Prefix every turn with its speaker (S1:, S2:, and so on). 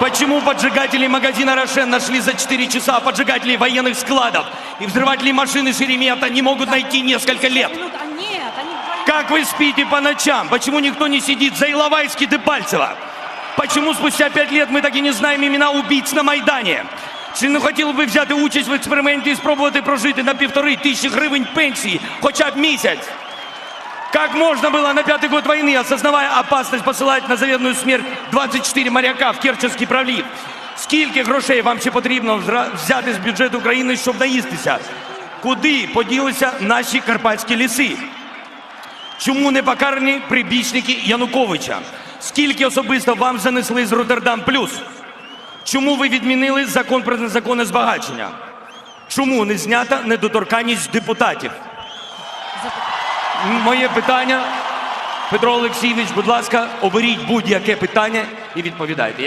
S1: Почему поджигатели магазина «Рошен» нашли за 4 часа, а поджигателей военных складов и взрывателей машины «Шеремета» не могут найти несколько лет?
S2: Минут, а нет, они вдвоем.
S1: Как вы спите по ночам? Почему никто не сидит за Иловайский Дебальцева? Почему спустя пять лет ми так і не знаємо імена убийць на Майдані? Чи не хотіли би взяти участь в експерименті і спробувати прожити на півтори тисячі гривень пенсії хоча б місяць? Как можно было на пятый год войны, осознавая опасность, посылать на заветную смерть 24 моряка в Керченський пролив? Скільки грошей вам ще потрібно взра- взяти з бюджету України, щоб наїстися? Куди поділися наші карпатські ліси? Чому не покарані прибічники Януковича? Скільки особисто вам занесли з Роттердам Плюс? Чому ви відмінили закон про незаконне збагачення? Чому не знята недоторканність депутатів? Моє питання, Петро Олексійович, будь ласка, оберіть будь-яке питання і відповідайте.